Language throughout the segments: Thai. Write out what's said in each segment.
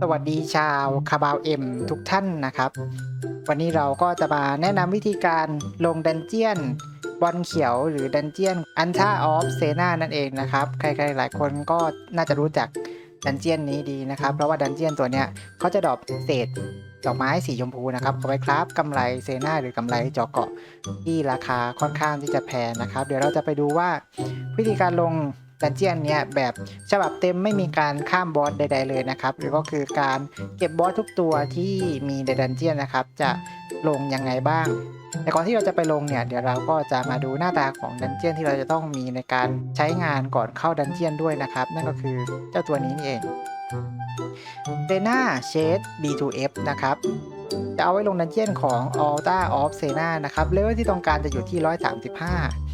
สวัสดีชาวคาบาวเอ็มทุกท่านนะครับ วันนี้เราก็จะมาแนะนำวิธีการลงดันเจียนบอลเขียวหรือดันเจียนอันท่าออฟเซนานั่นเองนะครับ ใครๆหลายคนก็น่าจะรู้จักดันเจียนนี้ดีนะครับ เพราะว่าดันเจียนตัวเนี้ยเขาจะดรอปเศษดอกไม้สีชมพูนะครับเอาไว้คราฟกำไรเซนาหรือกำไรจาะเกาะที่ราคาค่อนข้างที่จะแพงนะครับ เดี๋ยวเราจะไปดูว่าวิธีการลง ดันเจียนเนี้ยแบบฉบับเต็มไม่มีการข้ามบอสใด ๆเลยนะครับหรือก็คือการเก็บบอสทุกตัวที่มีในดันเจียนนะครับ จะลงยังไงบ้าง แต่ก่อนที่เราจะไปลงเนี่ย เดี๋ยวเราก็จะมาดูหน้าตาของดันเจียนที่เราจะต้องมีในการใช้งานก่อนเข้าดันเจียนด้วยนะครับ นั่นก็คือเจ้าตัวนี้นี่เองเ e นาเชด B2F นะครับจะเอาไว้ลงดันเจียนของ Alta of Sena นะครับเลเวลที่ต้องการจะอยู่ที่ 135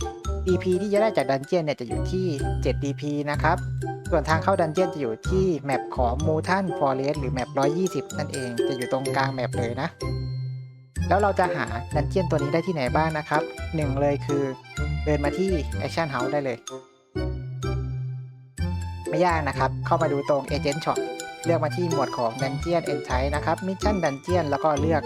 DP ที่จะได้จากดันเจียนเนี่ยจะอยู่ที่ 7 DP นะครับ ส่วนทางเข้าดันเจียนจะอยู่ที่แมปของ Mutant Forest หรือแมป120 นั่นเองจะอยู่ตรงกลางแมปเลยนะ แล้วเราจะหาดันเจียนตัวนี้ได้ที่ไหนบ้างนะครับหนึ่งเลยคือเดินมาที่ Action House ได้เลย ไม่ยากนะครับ เข้ามาดูตรง Agent Shop เลือกมาที่หมวดของ Dungeon e n t r y นะครับ Mission Dungeon แล้วก็เลือก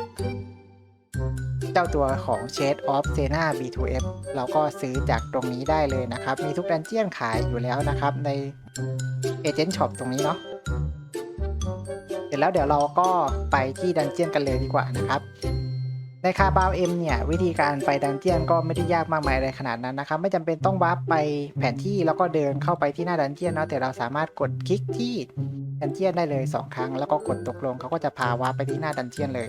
เจ้าตัวของ Shade of Sena B2F เราก็ซื้อจากตรงนี้ได้เลยนะครับ มีทุกดันเจียนขายอยู่แล้วนะครับ ใน Agent Shop ตรงนี้เนาะเสร็จแล้วเดี๋ยวเราก็ไปที่ดันเจียนกันเลยดีกว่านะครับในคาบาวเอ็มเนี่ย วิธีการไปดันเจียนก็ไม่ได้ยากมากมายอะไรขนาดนั้นนะครับ ไม่จำเป็นต้องวาร์ปไปแผนที่แล้วก็เดินเข้าไปที่หน้าดันเจียนเนาะแต่เราสามารถกดคลิกที่ดันเจียนได้เลย 2 ครั้ง แล้วก็กดตกลงเขาก็จะพาวาร์ปไปที่หน้าดันเจียนเลย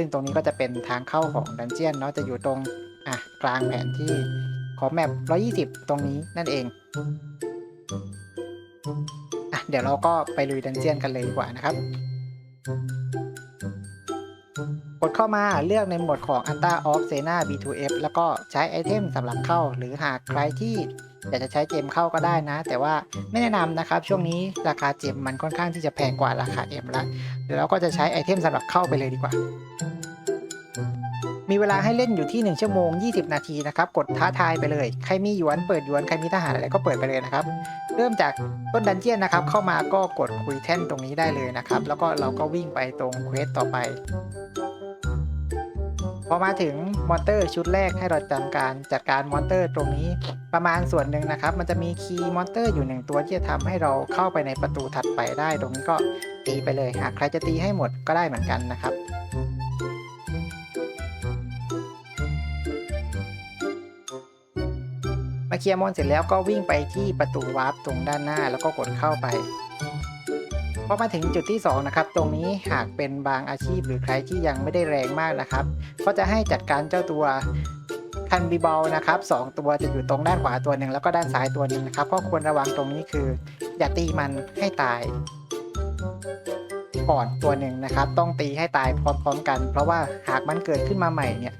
ซึ่งตรงนี้ก็จะเป็นทางเข้าของดันเจียนเนาะจะอยู่ตรงอะกลางแผนที่ของแมป120 ตรงนี้นั่นเองอะเดี๋ยวเราก็ไปลุยดันเจียนกันเลยดีกว่านะครับกดเข้ามาเลือกในโหมดของ Anta of Sena B2F แล้วก็ใช้ไอเทมสำหรับเข้า หรือหากใครที่ อยากจะใช้เจมเข้าก็ได้นะ แต่ว่าไม่แนะนำนะครับช่วงนี้ราคาเจมมันค่อนข้างที่จะแพงกว่าราคาเอ็มละเดี๋ยวเราก็จะใช้ไอเทมสำหรับเข้าไปเลยดีกว่ามีเวลาให้เล่นอยู่ที่ 1 ชั่วโมง 20 นาทีนะครับ กดท้าทายไปเลย ใครมีหยวนเปิดหยวน ใครมีทหารอะไรก็เปิดไปเลยนะครับ เริ่มจากต้นดันเจียนนะครับ เข้ามาก็กดคุยแท่นตรงนี้ได้เลยนะครับ แล้วก็เราก็วิ่งไปตรงเควสต่อไป พอมาถึงมอนเตอร์ชุดแรกให้เราจำการจัดการมอนเตอร์ตรงนี้ประมาณส่วนหนึ่งนะครับ มันจะมีคีย์มอนเตอร์อยู่หนึ่งตัวที่จะทำให้เราเข้าไปในประตูถัดไปได้ ตรงนี้ก็ตีไปเลยหากใครจะตีให้หมดก็ได้เหมือนกันนะครับมาเคลียร์มอนเสร็จแล้วก็วิ่งไปที่ประตูวาร์ปตรงด้านหน้าแล้วก็กดเข้าไป พอมาถึงจุดที่ 2 นะครับ ตรงนี้หากเป็นบางอาชีพหรือใครที่ยังไม่ได้แรงมากนะครับ ก็จะให้จัดการเจ้าตัวคันบีบอลนะครับสองตัวจะอยู่ตรงด้านขวาตัวหนึ่งแล้วก็ด้านซ้ายตัวหนึ่งนะครับก็ควรระวังตรงนี้คือ อย่าตีมันให้ตายก่อนตัวหนึ่งนะครับ ต้องตีให้ตายพร้อมๆกัน เพราะว่าหากมันเกิดขึ้นมาใหม่เนี่ย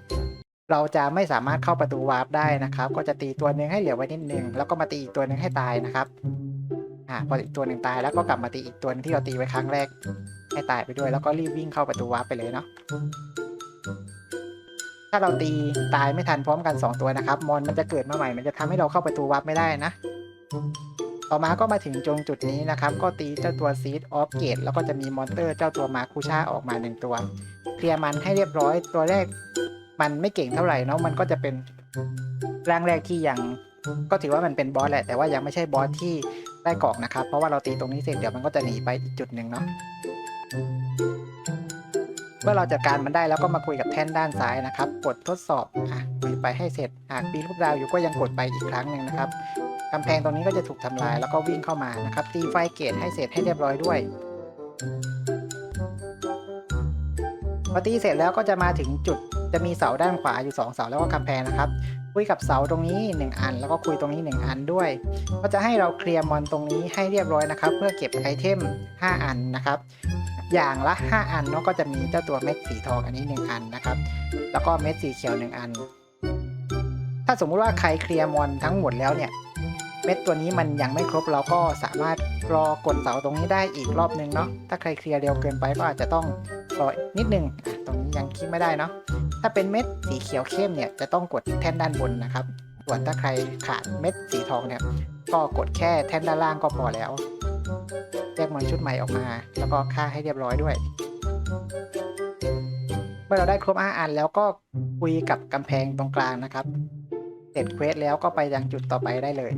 เราจะไม่สามารถเข้าประตูวาร์ปได้นะครับ ก็จะตีตัวหนึ่งให้เหลือไว้นิดนึงแล้วก็มาตีอีกตัวหนึ่งให้ตายนะครับ อ่าพออีกตัวหนึ่งตายแล้วก็กลับมาตีอีกตัวหนึงที่เราตีไว้ครั้งแรก ให้ตายไปด้วยแล้วก็รีบวิ่งเข้าประตูวาร์ปไปเลยเนาะถ้าเราตีตายไม่ทันพร้อมกัน 2 ตัวนะครับ มอนมันจะเกิดมาใหม่ มันจะทำให้เราเข้าประตูวาร์ปไม่ได้นะ ต่อมาก็มาถึงจงจุดนี้นะครับ ก็ตีเจ้าตัวซีดออฟเกตแล้วก็จะมีมอนเตอร์เจ้าตัวมาคูชาออกมาหนึ่งตัว เคลียร์มันให้เรียบร้อย ตัวแรกมันไม่เก่งเท่าไหร่เนาะ มันก็จะเป็นร่างแรกที่ยัง ก็ถือว่ามันเป็นบอสแหละแต่ว่ายังไม่ใช่บอสที่ได้กรอกนะครับ เพราะว่าเราตีตรงนี้เสร็จเดี๋ยวมันก็จะหนีไปอีกจุดหนึ่งเนาะเมื่อเราจัดการมันได้แล้วก็มาคุยกับแท่นด้านซ้ายนะครับ กดทดสอบอะคุยไปให้เสร็จหากปีลูกดาวอยู่ก็ยังกดไปอีกครั้งหนึ่งนะครับกำแพงตรงนี้ก็จะถูกทำลายแล้วก็วิ่งเข้ามานะครับ ตีไฟเกตให้เสร็จให้เรียบร้อยด้วยพอตีเสร็จแล้วก็จะมาถึงจุดจะมีเสาด้านขวาอยู่ 2 เสาแล้วก็กำแพงนะครับ คุยกับเสาตรงนี้ 1 อัน แล้วก็คุยตรงนี้ 1 อันด้วย ก็จะให้เราเคลียร์มอนตรงนี้ให้เรียบร้อยนะครับ เพื่อเก็บไอเทม 5 อันนะครับ อย่างละ 5 อันเนาะก็จะมีเจ้าตัวเม็ดสีทองอันนี้ 1 อันนะครับ แล้วก็เม็ดสีเขียว 1 อัน ถ้าสมมุติว่าใครเคลียร์มอนทั้งหมดแล้วเนี่ยเม็ดตัวนี้มันยังไม่ครบเราก็สามารถรอกดเสาตรงนี้ได้อีกรอบนึงเนาะถ้าใครเคลียร์เร็วเกินไปก็อาจจะต้องรอนิดนึงอะตรงนี้ยังคลิกไม่ได้เนาะาเป็นเม็ดสีเขียวเข้มเนี่ยจะต้องกดแท่นด้านบนนะครับ ส่วนถ้าใครขาดเม็ดสีทองเนี่ยก็กดแค่แท่นด้านล่างก็พอแล้วแยกมอนชุดใหม่ออกมา แล้วก็ฆ่าให้เรียบร้อยด้วย เมื่อเราได้ครบห้าอันแล้วก็คุยกับกำแพงตรงกลางนะครับ เสร็จเควสแล้วก็ไปยังจุดต่อไปได้เลย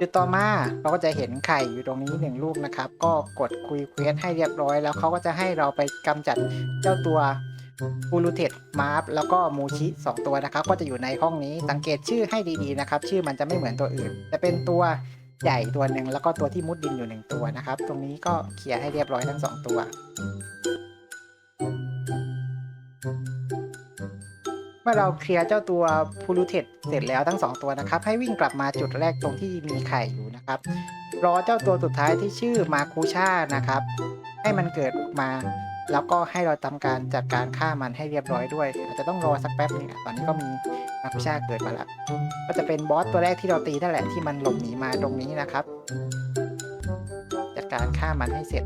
จุดต่อมาเราก็จะเห็นไข่อยู่ตรงนี้หนึ่งลูกนะครับ ก็กดคุยเควสให้เรียบร้อย แล้วเขาก็จะให้เราไปกำจัดเจ้าตัวบูรูเทตมาร์ฟแล้วก็มูชิสองตัวนะครับ ก็จะอยู่ในห้องนี้สังเกตชื่อให้ดีๆนะครับ ชื่อมันจะไม่เหมือนตัวอื่น จะเป็นตัวใหญ่ตัวหนึ่งแล้วก็ตัวที่มุดดินอยู่หนึ่งตัวนะครับ ตรงนี้ก็เคลียร์ให้เรียบร้อยทั้งสองตัว มื่อเราเคลียร์เจ้าตัวพูลูเทตเสร็จแล้วทั้งสองตัวนะครับ ให้วิ่งกลับมาจุดแรกตรงที่มีไข่อยู่นะครับ รอเจ้าตัวสุดท้ายที่ชื่อมาคูชานะครับ ให้มันเกิดออกมา แล้วก็ให้เราทำการจัดการฆ่ามันให้เรียบร้อยด้วย อาจจะต้องรอสักแป๊บนึงอะตอนนี้ก็มีมาคูชาเกิดมาแล้ว ก็จะเป็นบอสตัวแรกที่เราตีนั่นแหละที่มันหลบหนีมาตรงนี้นะครับ จัดการฆ่ามันให้เสร็จ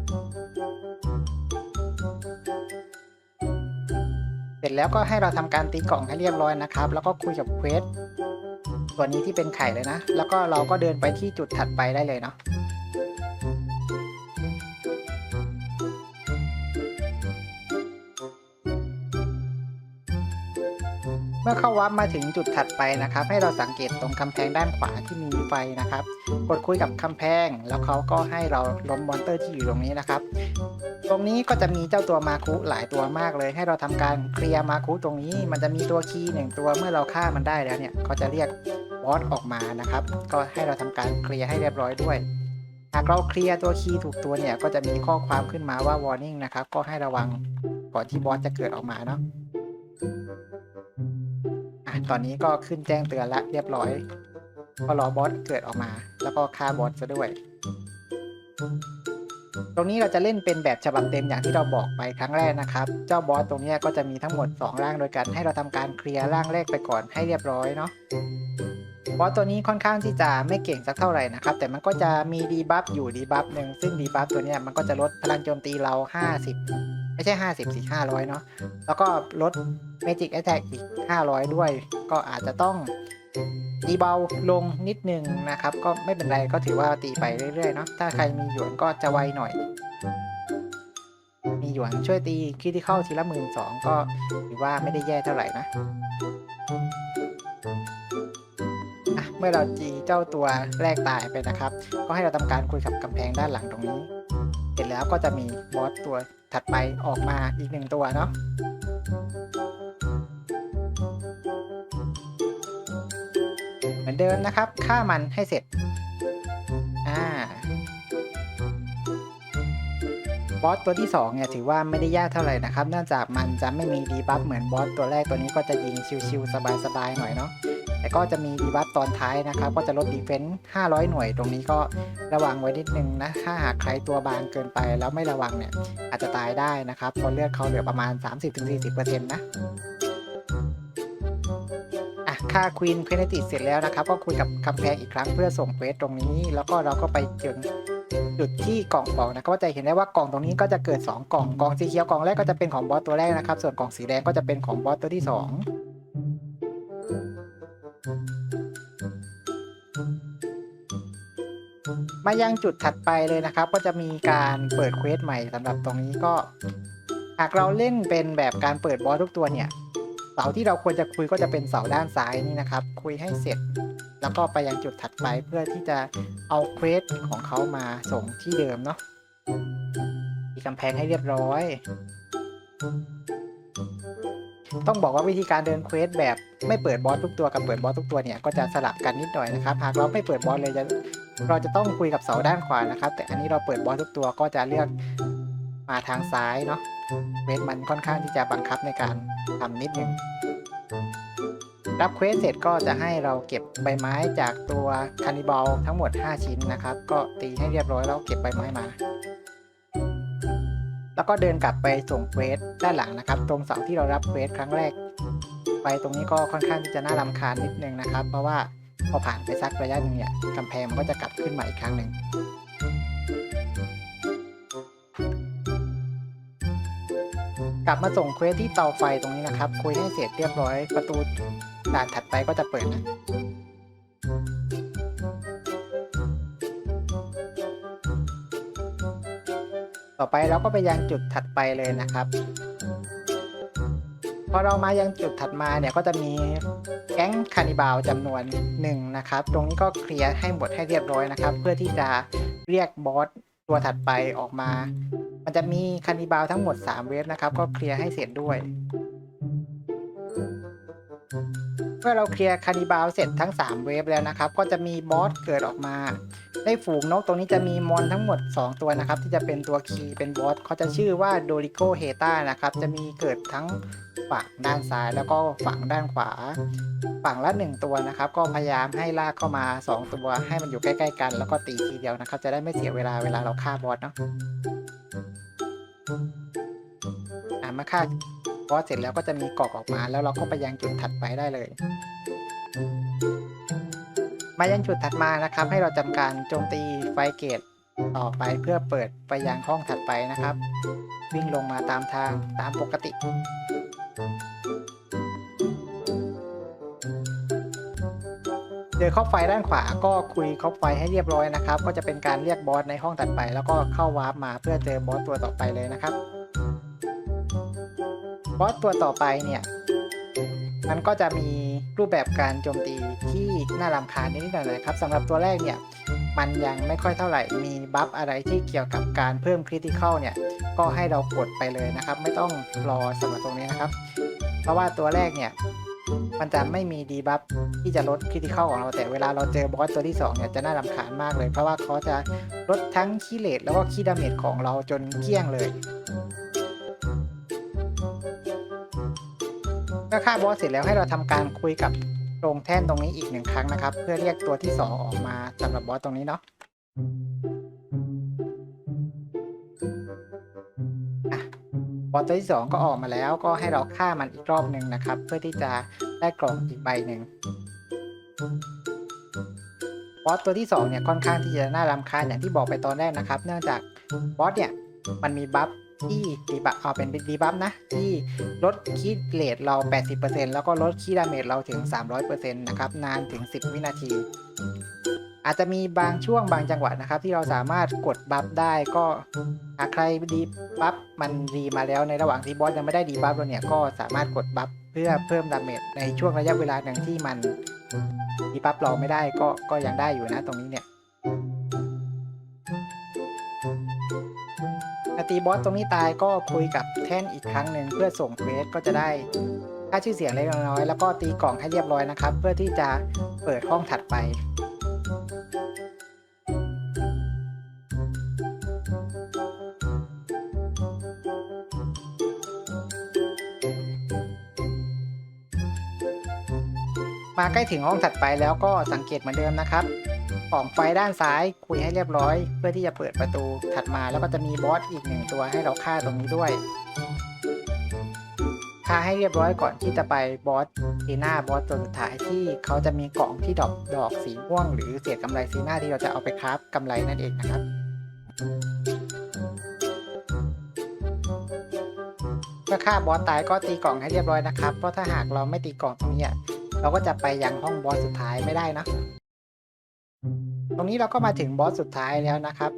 แล้วก็ให้เราทำการตีกล่องให้เรียบร้อยนะครับ แล้วก็คุยกับเควสตัวนี้ที่เป็นไข่เลยนะ แล้วก็เราก็เดินไปที่จุดถัดไปได้เลยเนาะ เมื่อเข้าวับมาถึงจุดถัดไปนะครับ ให้เราสังเกตตรงกำแพงด้านขวาที่มีไฟนะครับ กดคุยกับกำแพง แล้วเขาก็ให้เราล้มมอนเตอร์ที่อยู่ตรงนี้นะครับ ตรงนี้ก็จะมีเจ้าตัวมาคุหลายตัวมากเลย ให้เราทำการเคลียร์มาคุตรงนี้ มันจะมีตัวคีย์หนึ่งตัวเมื่อเราฆ่ามันได้แล้วเนี่ยก็จะเรียกบอสออกมานะครับ ก็ให้เราทำการเคลียร์ให้เรียบร้อยด้วยหากเราเคลียร์ตัวคีย์ถูกตัวเนี่ยก็จะมีข้อความขึ้นมาว่า warning นะครับ ก็ให้ระวังก่อนที่บอสจะเกิดออกมาเนาะ ตอนนี้ก็ขึ้นแจ้งเตือนละเรียบร้อย ก็รอบอสเกิดออกมา แล้วก็ฆ่าบอสซะด้วย ตรงนี้เราจะเล่นเป็นแบบฉบับเต็มอย่างที่เราบอกไปครั้งแรกนะครับ เจ้าบอสตรงนี้ก็จะมีทั้งหมด 2 ร่างโดยกันให้เราทำการเคลียร์ร่างแรกไปก่อนให้เรียบร้อยเนาะบอสตัวนี้ค่อนข้างที่จะไม่เก่งสักเท่าไหร่นะครับ แต่มันก็จะมีดีบัฟอยู่ดีบัฟหนึ่งซึ่งดีบัฟตัวนี้มันก็จะลดพลังโจมตีเรา 50 ไม่ใช่ 50สิ500 เนาะแล้วก็ลด Magic Attack อีก 500 ด้วย ก็อาจจะต้องตีเบาลงนิดนึงนะครับ ก็ไม่เป็นไรก็ถือว่าตีไปเรื่อยๆเนาะถ้าใครมีหยวนก็จะไวหน่อย มีหยวนช่วยตีคริติคอลทีละหมื่นสองก็ถือว่าไม่ได้แย่เท่าไหร่นะอะเมื่อเราจีเจ้าตัวแรกตายไปนะครับ ก็ให้เราทำการคุยกับกำแพงด้านหลังตรงนี้ เสร็จแล้วก็จะมีบอสตัวถัดไปออกมาอีกหนึ่งตัวเนาะเหมือนเดิมนะครับฆ่ามันให้เสร็จอ่าบอสตัวที่2เนี่ยถือว่าไม่ได้ยากเท่าไหร่นะครับเนื่องจากมันจะไม่มีดีบัฟเหมือนบอสตัวแรกตัวนี้ก็จะยิงชิวๆสบายๆหน่อยเนาะ แต่ก็จะมีดีบัฟตอนท้ายนะครับ ก็จะลดดีเฟนส์500 หน่วย ตรงนี้ก็ระวังไว้นิดนึงนะ ถ้าหากใครตัวบางเกินไปแล้วไม่ระวังเนี่ย อาจจะตายได้นะครับเพราะเลือดเขาเหลือประมาณ 30-40%นะอะค่าควีนเพนติเสร็จแล้วนะครับ ก็คุยกับกำแพงอีกครั้งเพื่อส่งเควสตรงนี้ แล้วก็เราก็ไปจนจุดที่กล่องบอกนะก็จะเห็นได้ว่ากล่องตรงนี้ก็จะเกิด 2 กล่องกล่องสีเขียวกล่องแรกก็จะเป็นของบอสตัวแรกนะครับ ส่วนกล่องสีแดงก็จะเป็นของบอสตัวที่ 2 มายังจุดถัดไปเลยนะครับ ก็จะมีการเปิดเควสใหม่สำหรับตรงนี้ก็ หากเราเล่นเป็นแบบการเปิดบอสทุกตัวเนี่ย เสาที่เราควรจะคุยก็จะเป็นเสาด้านซ้ายนี่นะครับ คุยให้เสร็จ แล้วก็ไปยังจุดถัดไปเพื่อที่จะเอาเควสของเขามาส่งที่เดิมเนาะมีกำแพงให้เรียบร้อย ต้องบอกว่าวิธีการเดินเควสแบบไม่เปิดบอสทุกตัวกับเปิดบอสทุกตัวเนี่ยก็จะสลับกันนิดหน่อยนะครับ หากเราไม่เปิดบอสเลยจะ เราจะต้องคุยกับเสาด้านขวานะครับ แต่อันนี้เราเปิดบอสทุกตัวก็จะเลือกมาทางซ้ายเนาะเวสมันค่อนข้างที่จะบังคับในการทำนิดนึงรับเควสเสร็จก็จะให้เราเก็บใบไม้จากตัวคานิบอลทั้งหมด 5 ชิ้นนะครับ ก็ตีให้เรียบร้อยแล้วเก็บใบไม้มา แล้วก็เดินกลับไปส่งเควสด้านหลังนะครับ ตรงเสาที่เรารับเควสครั้งแรก ไปตรงนี้ก็ค่อนข้างที่จะน่ารำคาญนิดนึงนะครับ เพราะว่า พอผ่านไปสักระยะหนึ่งเนี่ยกำแพงมันก็จะกลับขึ้นมาอีกครั้งหนึ่งกลับมาส่งเควสที่เตาไฟตรงนี้นะครับคุยให้เสร็จเรียบร้อย ประตูด่านถัดไปก็จะเปิดนะต่อไปเราก็ไปยังจุดถัดไปเลยนะครับ พอเรามายังจุดถัดมาเนี่ยก็จะมีแก๊งคานิบาลจำนวนหนึ่งนะครับ ตรงนี้ก็เคลียร์ให้หมดให้เรียบร้อยนะครับ เพื่อที่จะเรียกบอสตัวถัดไปออกมา มันจะมีคานิบาลทั้งหมด 3 เวฟนะครับ ก็เคลียร์ให้เสร็จด้วยเมื่อเราเคลียร์คานิบาลเสร็จทั้ง 3 เวฟแล้วนะครับ ก็จะมีบอสเกิดออกมา ในฝูงนกตรงนี้จะมีมอนทั้งหมด 2 ตัวนะครับ ที่จะเป็นตัวคีย์เป็นบอสเขาจะชื่อว่าโดริโกเฮตานะครับ จะมีเกิดทั้ง ฝั่งด้านซ้ายแล้วก็ฝั่งด้านขวา ฝั่งละ 1 ตัวนะครับ ก็พยายามให้ลากเข้ามา 2 ตัวให้มันอยู่ใกล้ๆกัน แล้วก็ตีทีเดียวนะครับ จะได้ไม่เสียเวลาเวลาเราฆ่าบอสเนาะอะเมื่อฆ่าบอสเสร็จแล้วก็จะมีกรอกออกมา แล้วเราก็ไปยังจุดถัดไปได้เลยมายังจุดถัดมานะครับ ให้เราทำการโจมตีไฟเกตต่อไปเพื่อเปิดไปยังห้องถัดไปนะครับ วิ่งลงมาตามทางตามปกติ เจอคอบไฟด้านขวาก็คุยคอบไฟให้เรียบร้อยนะครับ ก็จะเป็นการเรียกบอสในห้องถัดไป แล้วก็เข้าวาร์ปมาเพื่อเจอบอสตัวต่อไปเลยนะครับบอสตัวต่อไปเนี่ยมันก็จะมีรูปแบบการโจมตีที่น่ารำคาญนิดหน่อยนะครับสำหรับตัวแรกเนี่ย มันยังไม่ค่อยเท่าไหร่ มีบัฟอะไรที่เกี่ยวกับการเพิ่มคริติคอลเนี่ย ก็ให้เรากดไปเลยนะครับ ไม่ต้องรอสำหรับตรงนี้นะครับ เพราะว่าตัวแรกเนี่ย มันจะไม่มีดีบัฟที่จะลดคริติคอลของเรา แต่เวลาเราเจอบอสตัวที่2เนี่ยจะน่ารำคาญมากเลย เพราะว่าเขาจะลดทั้งคีเลตแล้วก็คีดาเมจของเราจนเกลี้ยงเลยเมื่อฆ่าบอสเสร็จแล้วให้เราทำการคุยกับ โรงแท่นตรงนี้อีกหนึ่งครั้งนะครับ เพื่อเรียกตัวที่ 2 ออกมาสำหรับบอสตรงนี้เนาะอะบอสตัวที่ 2 ก็ออกมาแล้วก็ให้เราฆ่ามันอีกรอบหนึ่งนะครับ เพื่อที่จะได้กล่องอีกใบหนึ่งบอสตัวที่2เนี่ยค่อนข้างที่จะน่ารำคาญอย่างที่บอกไปตอนแรกนะครับ เนื่องจากบอสเนี่ยมันมีบัฟ ที่ดีบัฟเอาเป็นดีบัฟนะ ที่ลดคีดเลทเรา 80%แล้วก็ลดคีดาเมจเราถึง 300%นะครับ นานถึง 10 วินาที อาจจะมีบางช่วงบางจังหวะนะครับ ที่เราสามารถกดบัฟได้ก็หากใครดีบัฟมันดีมาแล้วในระหว่างที่บอสยังไม่ได้ดีบัฟเราเนี่ยก็สามารถกดบัฟเพื่อเพิ่มดาเมจในช่วงระยะเวลาหนึ่งที่มันดีบัฟเราไม่ได้ก็ก็ยังได้อยู่นะตรงนี้เนี่ย ตีบอสตรงนี้ตายก็คุยกับแท่นอีกครั้งหนึ่งเพื่อส่งเควสก็จะได้ค่าชื่อเสียงเล็กน้อยแล้วก็ตีกล่องให้เรียบร้อยนะครับ เพื่อที่จะเปิดห้องถัดไป มาใกล้ถึงห้องถัดไปแล้วก็สังเกตเหมือนเดิมนะครับของไฟด้านซ้ายคุยให้เรียบร้อย เพื่อที่จะเปิดประตูถัดมาแล้วก็จะมีบอสอีกหนึ่งตัวให้เราฆ่าตรงนี้ด้วยฆ่าให้เรียบร้อยก่อนที่จะไปบอสซีน้าบอสตัวสุดท้ายที่เขาจะมีกล่องที่ดอกดอกสีม่วง หรือเศษกำไรซีน้าที่เราจะเอาไปคราฟกำไรนั่นเองนะครับเมื่อฆ่าบอสตายก็ตีกล่องให้เรียบร้อยนะครับเพราะถ้าหากเราไม่ตีกล่องตรงนี้ เราก็จะไปยังห้องบอสสุดท้ายไม่ได้นะ ตรงนี้เราก็มาถึงบอสสุดท้ายแล้วนะครับ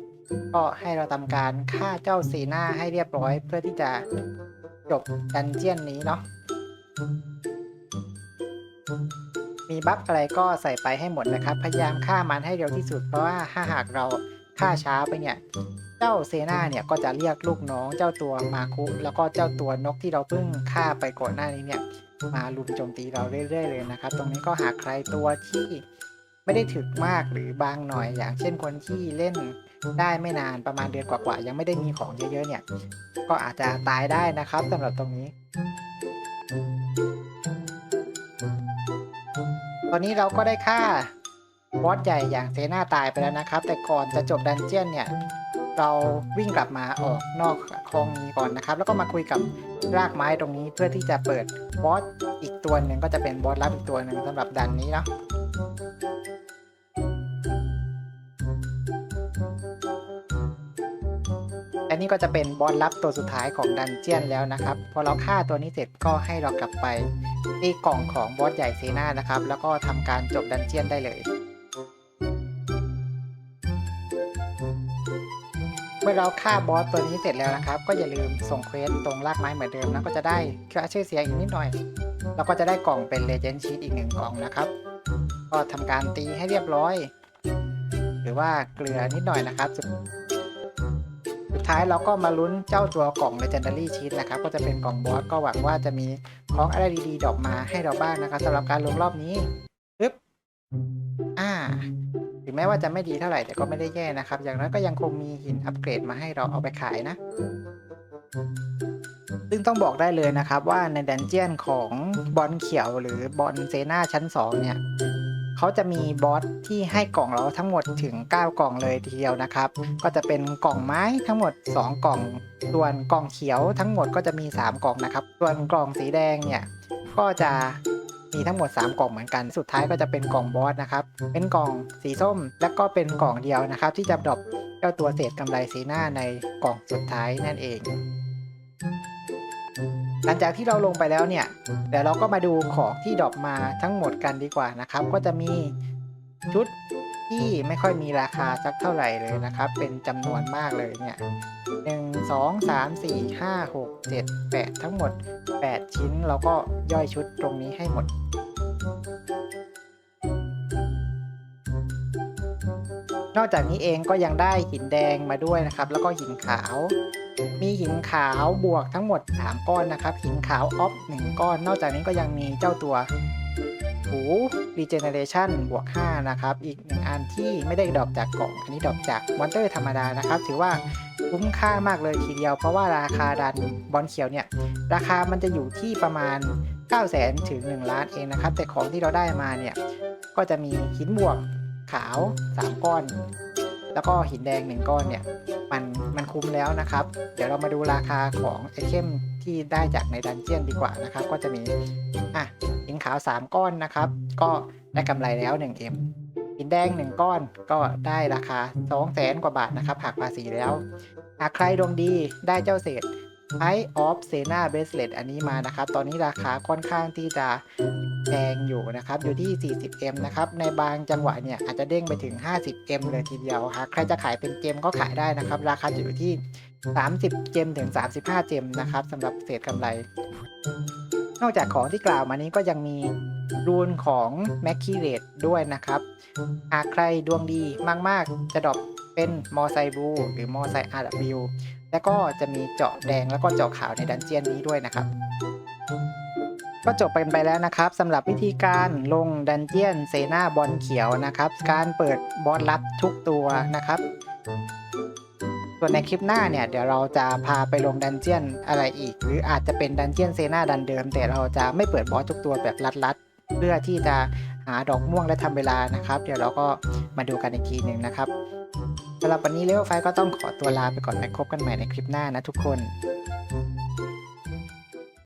ก็ให้เราทำการฆ่าเจ้าซีน่าให้เรียบร้อย เพื่อที่จะจบดันเจียนนี้เนาะมีบัฟอะไรก็ใส่ไปให้หมดนะครับ พยายามฆ่ามันให้เร็วที่สุดเพราะว่าถ้าหากเราฆ่าช้าไปเนี่ย เจ้าเซนาเนี่ยก็จะเรียกลูกน้องเจ้าตัวมาคุแล้วก็เจ้าตัวนกที่เราเพิ่งฆ่าไปก่อนหน้านี้เนี่ย มาลุมโจมตีเราเรื่อยๆเลยนะครับ ตรงนี้ก็หากใครตัวที่ไม่ได้ถึกมากหรือบางหน่อย อย่างเช่นคนที่เล่นได้ไม่นานประมาณเดือนกว่าๆยังไม่ได้มีของเยอะๆเนี่ย ก็อาจจะตายได้นะครับสำหรับตรงนี้ตอนนี้เราก็ได้ฆ่าบอสใหญ่อย่างเซนาตายไปแล้วนะครับ แต่ก่อนจะจบดันเจียนเนี่ย เราวิ่งกลับมาออกนอกคลองนี้ก่อนนะครับ แล้วก็มาคุยกับรากไม้ตรงนี้เพื่อที่จะเปิดบอสอีกตัวหนึ่งก็จะเป็นบอสลับอีกตัวหนึ่งสำหรับดันนี้เนาะและนี่ก็จะเป็นบอสลับตัวสุดท้ายของดันเจียนแล้วนะครับ พอเราฆ่าตัวนี้เสร็จก็ให้เรากลับไปที่กล่องของบอสใหญ่เซนานะครับ แล้วก็ทำการจบดันเจียนได้เลย มื่อเราฆ่าบอสตัวนี้เสร็จแล้วนะครับ ก็อย่าลืมส่งเควสตรงรากไม้เหมือนเดิมนะก็จะได้ค่าชื่อเสียงอีกนิดหน่อยแล้วก็จะได้กล่องเป็นเลเจนด์ชีตอีกหนึ่งกล่องนะครับ ก็ทำการตีให้เรียบร้อย หรือว่าเกลือนิดหน่อยนะครับ สุดสุดท้ายเราก็มาลุ้นเจ้าตัวกล่อง Legendary Sheet นะครับ ก็จะเป็นกล่องบอสก็หวังว่าจะมีของอะไรดีๆดอปมาให้เราบ้างนะครับสำหรับการลงรอบนี้ปึ๊บอ่า แม้ว่าจะไม่ดีเท่าไหร่แต่ก็ไม่ได้แย่นะครับ อย่างน้อยก็ยังคงมีหินอัปเกรดมาให้เราเอาไปขายนะ ซึ่งต้องบอกได้เลยนะครับว่าในดันเจียนของบอลเขียวหรือบอลเซนาชั้น 2 เนี่ยเขาจะมีบอสที่ให้กล่องเราทั้งหมดถึง 9 กล่องเลยทีเดียวนะครับ ก็จะเป็นกล่องไม้ทั้งหมด 2 กล่อง ส่วนกล่องเขียวทั้งหมดก็จะมี 3 กล่องนะครับ ส่วนกล่องสีแดงเนี่ยก็จะ มีทั้งหมด 3 กล่องเหมือนกัน สุดท้ายก็จะเป็นกล่องบอสนะครับ เป็นกล่องสีส้ม แล้วก็เป็นกล่องเดียวนะครับ ที่จะดรอปเจ้าตัวเศษกำไรสีหน้าในกล่องสุดท้ายนั่นเอง หลังจากที่เราลงไปแล้วเนี่ยเดี๋ยวเราก็มาดูของที่ดรอปมาทั้งหมดกันดีกว่านะครับ ก็จะมีชุด ที่ไม่ค่อยมีราคาสักเท่าไหร่เลยนะครับ เป็นจำนวนมากเลยเนี่ยหนึ่งสองสามสี่ห้าหกเจ็ดแปดทั้งหมด 8 ชิ้นเราก็ย่อยชุดตรงนี้ให้หมดนอกจากนี้เองก็ยังได้หินแดงมาด้วยนะครับ แล้วก็หินขาว มีหินขาวบวกทั้งหมด 3 ก้อนนะครับ หินขาวออฟ1ก้อน นอกจากนี้ก็ยังมีเจ้าตัว หู regeneration บวก 5 นะครับ อีกหนึ่งอันที่ไม่ได้ดรอปจากกล่อง อันนี้ดรอปจากมอนเตอร์ธรรมดานะครับ ถือว่าคุ้มค่ามากเลยทีเดียว เพราะว่าราคาดันบอลเขียวเนี่ย ราคามันจะอยู่ที่ประมาณ9 0 0 0 0 0ถึง 1 ล้านเองนะครับ แต่ของที่เราได้มาเนี่ย ก็จะมีหินบวกขาว 3 ก้อน แล้วก็หินแดง 1 ก้อนเนี่ย มันมันคุ้มแล้วนะครับ เดี๋ยวเรามาดูราคาของไอเทมที่ได้จากในดันเจียนดีกว่านะครับ ก็จะมี อะ นขาว 3 ก้อนนะครับ ก็ได้กำไรแล้ว 1M หินแดง 1 ก้อนก็ได้ราคา 2 0 0แสนกว่าบาทนะครับหักภาษีแล้วหากใครดวงดีได้เจ้าเศษ i of Sena Bracelet อันนี้มานะครับ ตอนนี้ราคาค่อนข้างที่จะแพงอยู่นะครับ อยู่ที่ 40M นะครับ ในบางจังหวะเนี่ยอาจจะเด้งไปถึง 50M เลยทีเดียวหากใครจะขายเป็นเกมก็ขายได้นะครับ ราคาจะอยู่ที่ 30 เจมถึง 35 เจมนะครับสำหรับเศษกำไร นอกจากของที่กล่าวมานี้ก็ยังมีรูนของ m a c k i r a t e ด้วยนะครับ หากใครดวงดีมาก ๆ จะดรอปเป็นมอไซบูหรือมอไซอาร์บิวแล้วก็จะมีเจาะแดงแล้วก็เจาะขาวในดันเจียนนี้ด้วยนะครับ ก็จบไปไปแล้วนะครับสำหรับวิธีการลงดันเจียนเซนาบอลเขียวนะครับ การเปิดบอสลับทุกตัวนะครับ ส่วนในคลิปหน้าเนี่ยเดี๋ยวเราจะพาไปลงดันเจียนอะไรอีก หรืออาจจะเป็นดันเจียนเซนาดันเดิม แต่เราจะไม่เปิดบอสทุกตัวแบบลัดๆ เพื่อที่จะหาดอกม่วงและทำเวลานะครับ เดี๋ยวเราก็มาดูกันอีกทีหนึ่งนะครับสำหรับวันนี้เลเวลไฟก็ต้องขอตัวลาไปก่อนไปพบกันใหม่ในคลิปหน้านะทุกคน